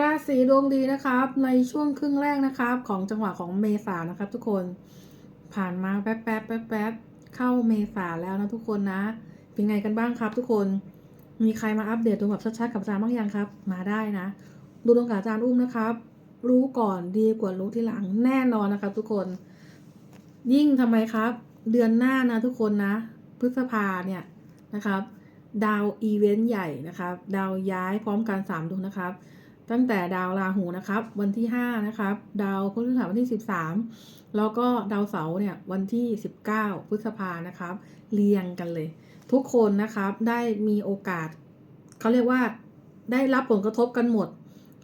ราศีดวงดีนะครับ ในช่วงครึ่งแรกนะครับ ของจังหวะของเมษานะครับ ทุกคนผ่านมาแป๊บแป๊บแป๊บแป๊บเข้าเมษาแล้วนะทุกคนนะ เป็นไงกันบ้างครับ ทุกคนมีใครมาอัปเดตดวงแบบชัดๆกับอาจารย์บ้างยังครับ มาได้นะดูดวงกับอาจารย์อุ้มนะครับ รู้ก่อนดีกว่ารู้ทีหลังแน่นอนนะครับ ทุกคน ยิ่งทำไมครับ เดือนหน้านะทุกคนนะ พฤษภาเนี่ยนะครับ ดาวอีเวนต์ใหญ่นะครับ ดาวย้ายพร้อมกัน3ดวงนะครับ ตั้งแต่ดาวราหูนะครับ วันที่ 5 นะครับ ดาวพฤหัสวันที่ 13 แล้วก็ดาวเสาร์เนี่ยวันที่ 19 พฤษภานะครับ เรียงกันเลย ทุกคนนะครับได้มีโอกาสเขาเรียกว่าได้รับผลกระทบกันหมด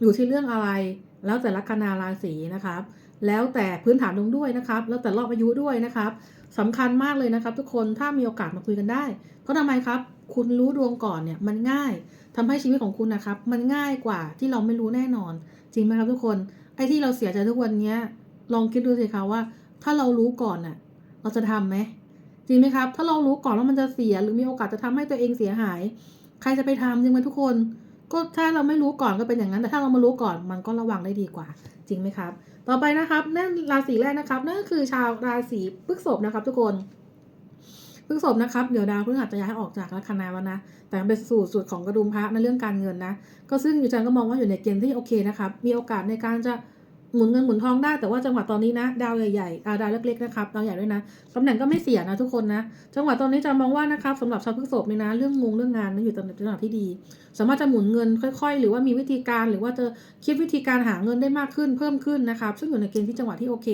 อยู่ที่เรื่องอะไร แล้วแต่ลัคนาราศีนะครับ แล้วแต่พื้นฐานดวงด้วยนะครับ แล้วแต่รอบอายุด้วยนะครับสำคัญมากเลยนะครับ ทุกคนถ้ามีโอกาสมาคุยกันได้ เพราะทำไมครับ คุณรู้ดวงก่อนเนี่ยมันง่ายทำให้ชีวิตของคุณนะครับ มันง่ายกว่าที่เราไม่รู้แน่นอน จริงไหมครับทุกคนไอ้ที่เราเสียใจทุกวันเนี้ยลองคิดดูสิคะว่า ถ้าเรารู้ก่อนน่ะเราจะทำไหมจริงไหมครับ ถ้าเรารู้ก่อนว่ามันจะเสียหรือมีโอกาสจะทำให้ตัวเองเสียหาย ใครจะไปทำจริงไหมทุกคน ก็ถ้าเราไม่รู้ก่อนก็เป็นอย่างนั้น แต่ถ้าเรามารู้ก่อนมันก็ระวังได้ดีกว่า จริงไหมครับ ต่อไปนะครับนั่นราศีแรกนะครับนั่นก็คือชาวราศีพฤษภนะครับ ทุกคนพฤษภนะครับเดี๋ยวดาวพฤหัสจะย้ายออกจากลัคนาแล้วนะแต่เป็นสูตรสูตรของกระดุมพระในเรื่องการเงินนะ ก็ซึ่งอยู่จันก็มองว่าอยู่ในเกณฑ์ที่โอเคนะครับ มีโอกาสในการจะ หมุนเงินหมุนทองได้แต่ว่าจังหวะตอนนี้นะ ดาวใหญ่ๆอาดาวเล็กๆนะครับดาวใหญ่ด้วยนะตำแหน่งก็ไม่เสียนะทุกคนนะ จังหวะตอนนี้จะมองว่านะครับสำหรับชาวพฤษภเนี่ยนะ เรื่องงงเรื่องงานนะอยู่ตำแหน่งจังหวะที่ดี สามารถจะหมุนเงินค่อย ๆ หรือว่ามีวิธีการหรือว่าจะคิดวิธีการหาเงินได้มากขึ้นเพิ่มขึ้นนะครับ ซึ่งอยู่ในเกณฑ์ที่จังหวะที่โอเค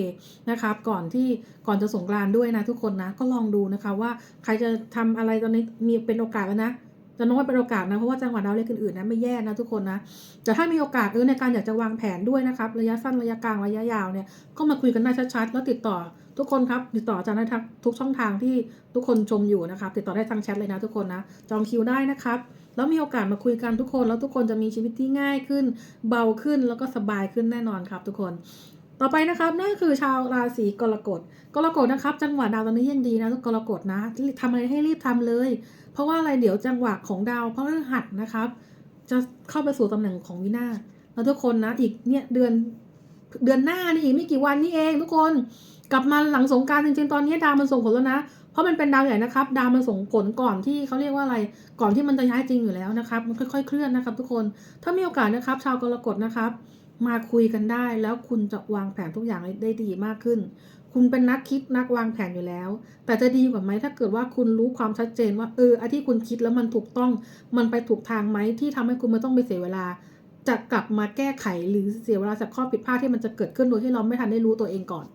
นะครับ ก่อนที่ก่อนจะสงกรานด้วยนะทุกคนนะก็ลองดูนะคะว่าใครจะทำอะไรตอนนี้มีเป็นโอกาสแล้วนะ จะน้อยเป็นโอกาสนะเพราะว่าจังหวะดาวเล็กอื่นๆนะไม่แย่นะทุกคนนะแต่ถ้ามีโอกาสเออในการอยากจะวางแผนด้วยนะครับระยะสั้นระยะกลางระยะยาวเนี่ยก็มาคุยกันได้ชัดๆแล้วติดต่อทุกคนครับติดต่ออาจารย์ได้ทั้งทุกช่องทางที่ทุกคนชมอยู่นะครับติดต่อได้ทางแชทเลยนะทุกคนนะจองคิวได้นะครับแล้วมีโอกาสมาคุยกันทุกคน แล้วทุกคนจะมีชีวิตที่ง่ายขึ้น เบาขึ้นแล้วก็สบายขึ้นแน่นอนครับทุกคน ต่อไปนะครับนั่นคือชาวราศีกรกฎกรกฎนะครับ จังหวะดาวตอนนี้ยังดีนะกรกฎนะทำอะไรให้รีบทำเลย เพราะว่าอะไรเดี๋ยวจังหวะของดาวพระฤหัสนะครับ จะเข้าไปสู่ตำแหน่งของวินาศแล้วทุกคนนะอีกเนี่ยเดือนเดือนหน้านี่อีกไม่กี่วันนี่เอง ทุกคนกลับมาหลังสงการจริงๆตอนนี้ดาวมันส่งผลแล้วนะเพราะมันเป็นดาวใหญ่นะครับ ดาวมันส่งผลก่อนที่เขาเรียกว่าอะไรก่อนที่มันจะย้ายจริงอยู่แล้วนะครับ มันค่อยๆเคลื่อนนะครับ ทุกคนถ้ามีโอกาสนะครับ ชาวกรกฎนะครับ มาคุยกันได้ แล้วคุณจะวางแผนทุกอย่างได้ดีมากขึ้น คุณเป็นนักคิดนักวางแผนอยู่แล้ว แต่จะดีกว่าไหมถ้าเกิดว่าคุณรู้ความชัดเจนว่าเออไอ้ที่คุณคิดแล้วมันถูกต้อง มันไปถูกทางไหมที่ทำให้คุณไม่ต้องไปเสียเวลา จะกลับมาแก้ไขหรือเสียเวลาจากข้อผิดพลาดที่มันจะเกิดขึ้นโดยที่เราไม่ทันได้รู้ตัวเองก่อน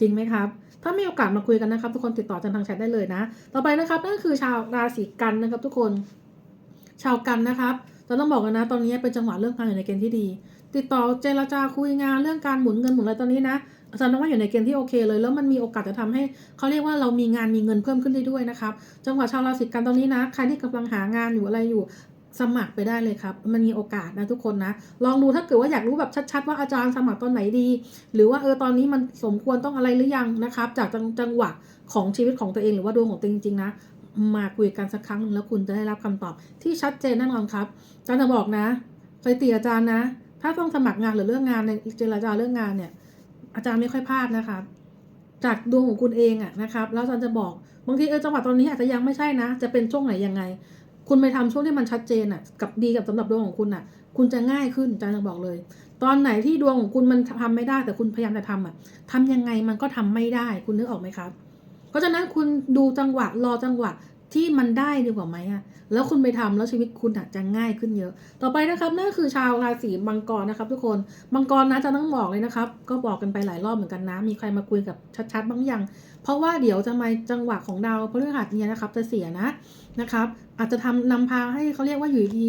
จริงไหมครับถ้ามีโอกาสมาคุยกันนะครับ ทุกคนติดต่อจันทางแชทได้เลยนะ ต่อไปนะครับนั่นคือชาวราศีกันนะครับ ทุกคน ชาวกันนะครับเราต้องบอกกันนะ ตอนนี้เป็นจังหวะเรื่องงานอยู่ในเกณฑ์ที่ดี ติดต่อเจรจาคุยงานเรื่องการหมุนเงินหมุนอะไรตอนนี้นะอาจารย์ว่าอยู่ในเกณฑ์ที่โอเคเลย แล้วมันมีโอกาสจะทำให้เขาเรียกว่าเรามีงานมีเงินเพิ่มขึ้นได้ด้วยนะครับจังหวะชาวราศีกันตอนนี้นะใครที่กำลังหางานอยู่อะไรอยู่สมัครไปได้เลยครับ มันมีโอกาสนะทุกคนนะ ลองดูถ้าเกิดว่าอยากรู้แบบชัดๆ ว่าอาจารย์สมัครตอนไหนดี หรือว่าเออตอนนี้มันสมควรต้องอะไรหรือยังนะครับ จากจังจังหวะของชีวิตของตัวเองหรือว่าดวงของตัวเองจริงๆนะมาคุยกันสักครั้งนึงแล้วคุณจะได้รับคำตอบที่ชัดเจนแน่นอนครับอาจารย์จะบอกนะไปตีอาจารย์นะ ถ้าต้องสมัครงานหรือเรื่องงานในเจรจาเรื่องงานเนี่ย อาจารย์ไม่ค่อยพลาดนะครับจากดวงของคุณเองอะนะครับ แล้วอาจารย์จะบอกบางทีเออจังหวะตอนนี้อาจจะยังไม่ใช่นะ จะเป็นช่วงไหนยังไง คุณไปทำช่วงที่มันชัดเจนอะกับดีกับสำหรับดวงของคุณอะคุณจะง่ายขึ้นอาจารย์จะบอกเลย ตอนไหนที่ดวงของคุณมันทำไม่ได้ แต่คุณพยายามจะทำอะทำยังไงมันก็ทำไม่ได้ คุณนึกออกไหมครับ เพราะฉะนั้นคุณดูจังหวะรอจังหวะ ที่มันได้ดีกว่าไหมอะแล้วคุณไปทำแล้วชีวิตคุณอาจจะง่ายขึ้นเยอะ ต่อไปนะครับนั่นคือชาวราศีมังกรนะครับ ทุกคนมังกรนะจะต้องบอกเลยนะครับ ก็บอกกันไปหลายรอบเหมือนกันนะ มีใครมาคุยกับชัดๆบ้างยัง เพราะว่าเดี๋ยวจะมาจังหวะของดาวพฤหัสเนี่ยนะครับ จะเสียนะนะครับ อาจจะทำนำพาให้เขาเรียกว่าอยู่ดี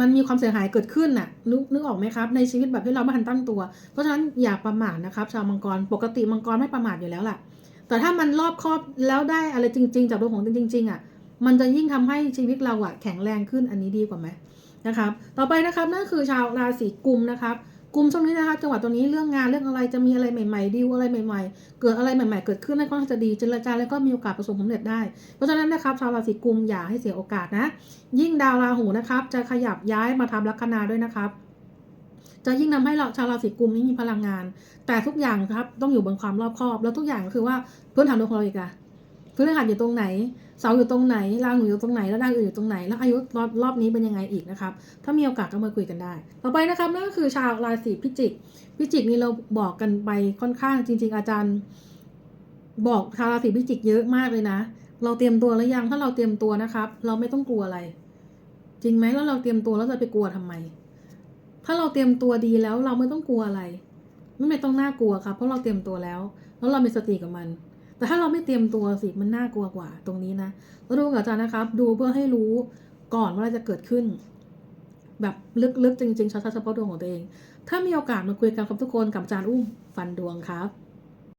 มันมีความเสียหายเกิดขึ้นน่ะนึกนึกออกไหมครับ ในชีวิตแบบที่เราไม่ทันตั้งตัว เพราะฉะนั้นอย่าประมาทนะครับ ชาวมังกรปกติมังกรไม่ประมาทอยู่แล้วล่ะ แต่ถ้ามันรอบครอบแล้วได้อะไรจริง ๆ จากดวงของจริงๆอะมันจะยิ่งทำให้ชีวิตเราอะแข็งแรงขึ้นอันนี้ดีกว่าไหมนะครับ ต่อไปนะครับนั่นคือชาวราศีกุมนะครับกุมช่วงนี้นะคะจังหวะตัวนี้เรื่องงานเรื่องอะไรจะมีอะไรใหม่ๆดีลอะไรใหม่ๆ เกิดอะไรใหม่ๆ เกิดขึ้นได้ก็จะดีเจรจาแล้วก็มีโอกาสประสบความสำเร็จได้ เพราะฉะนั้นนะครับชาวราศีกุมอย่าให้เสียโอกาสนะ ยิ่งดาวราหูนะครับจะขยับย้ายมาทำลัคนาด้วยนะครับ จะยิ่งทำให้เราชาวราศีกุมนี่มีพลังงาน แต่ทุกอย่างครับต้องอยู่บนความรอบคอบ แล้วทุกอย่างก็คือว่าพื้นฐานดวงของเราอีกอะพื้นฐานอยู่ตรงไหนเสาอยู่ตรงไหนรางหนูอยู่ตรงไหนแล้วรางอื่นอยู่ตรงไหน แล้วอายุรอบรอบนี้เป็นยังไงอีกนะครับ ถ้ามีโอกาสก็มาคุยกันได้ ต่อไปนะครับนั่นก็คือชาวราศีพิจิก พิจิกนี่เราบอกกันไปค่อนข้างจริง ๆ อาจารย์ บอกชาวราศีพิจิกเยอะมากเลยนะ เราเตรียมตัวแล้วยังถ้าเราเตรียมตัวนะครับ เราไม่ต้องกลัวอะไร จริงไหมแล้วเราเตรียมตัวแล้วจะไปกลัวทำไม ถ้าเราเตรียมตัวดีแล้วเราไม่ต้องกลัวอะไร ไม่ต้องน่ากลัวครับเพราะเราเตรียมตัวแล้ว แล้วเรามีสติกับมัน แต่ถ้าเราไม่เตรียมตัวสิมันน่ากลัวกว่า ตรงนี้นะแล้วดูกับอาจารย์นะครับ ดูเพื่อให้รู้ก่อนว่าอะไรจะเกิดขึ้น แบบลึกๆจริงๆชัดๆเฉพาะดวงของตัวเอง ถ้ามีโอกาสมาคุยกันครับทุกคนกับอาจารย์อุ้มฟันดวงครับ